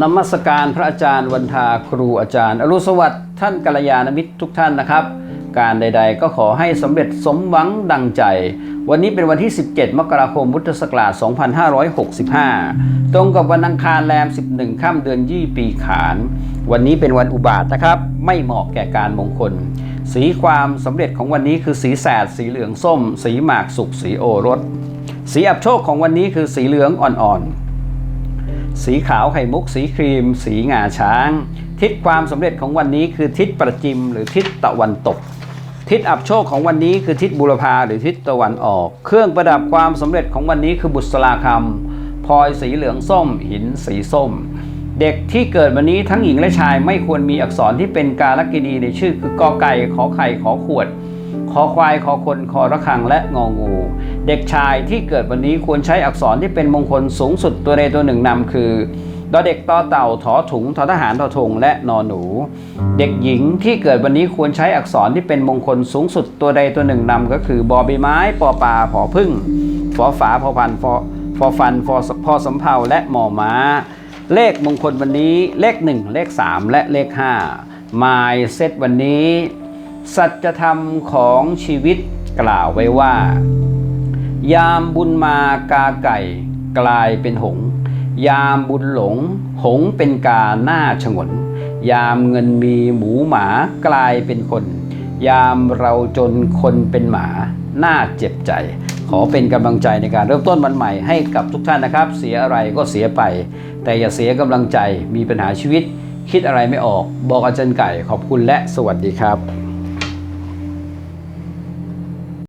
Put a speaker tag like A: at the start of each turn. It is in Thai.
A: นมัสการพระอาจารย์วันทาครูอาจารย์ อรุสวัสดิ์ท่านกัลยาณมิตรทุกท่านนะครับ การใดๆก็ขอให้สำเร็จสมหวังดังใจ วันนี้เป็นวันที่ 17 มกราคมพุทธศักราช 2565 ตรงกับวันอังคารแรม 11 ค่ำเดือนยี่ปีขาน วันนี้เป็นวันอุบาทนะครับ ไม่เหมาะแก่การมงคล สีความสำเร็จของวันนี้คือสีแสด สีเหลืองส้ม สีหมากสุกสีโอรส สีอับโชคของวันนี้คือสีเหลืองอ่อนๆ สีขาวไข่มุก สีครีม สีงาช้าง ทิศความสำเร็จของวันนี้คือทิศประจิมหรือทิศตะวันตก ทิศอับโชคของวันนี้คือทิศบุรพาหรือทิศตะวันออก เครื่องประดับความสำเร็จของวันนี้คือบุษราคำพลอยสีเหลืองส้ม หินสีส้ม เด็กที่เกิดวันนี้ทั้งหญิงและชายไม่ควรมีอักษรที่เป็นการกินีในชื่อคือกอไก่ขอไข่ขอขวด คอควายคอคนคอระฆังและงองู เด็กชายที่เกิดวันนี้ควรใช้อักษรที่เป็นมงคลสูงสุดตัวใดตัวหนึ่งนำคือดอเด็กตอเต่าถอถุงทอทหารทอทงและนอหนู เด็กหญิงที่เกิดวันนี้ควรใช้อักษรที่เป็นมงคลสูงสุดตัวใดตัวหนึ่งนำก็คือบอใบไม้ปอปลาผอพึ่งฟอฝาพอพันฟอฟอฟันฟอพอสำเภาและหมอม้า เลขมงคลวันนี้เลข 1 เลข 3 และเลข5มายเซตวันนี้ สัจธรรมของชีวิตกล่าวไว้ว่า ยามบุญมากาไก่กลายเป็นหงส์ยามบุญหลง หงส์เป็นกาหน้าฉงน ยามเงินมีหมูหมากลายเป็นคน ยามเราจนคนเป็นหมาน่าเจ็บใจ ขอเป็นกำลังใจในการเริ่มต้นวันใหม่ให้กับทุกท่านนะครับ เสียอะไรก็เสียไป แต่อย่าเสียกำลังใจมีปัญหาชีวิต คิดอะไรไม่ออก บอกอาจารย์ไก่ขอบคุณและสวัสดีครับ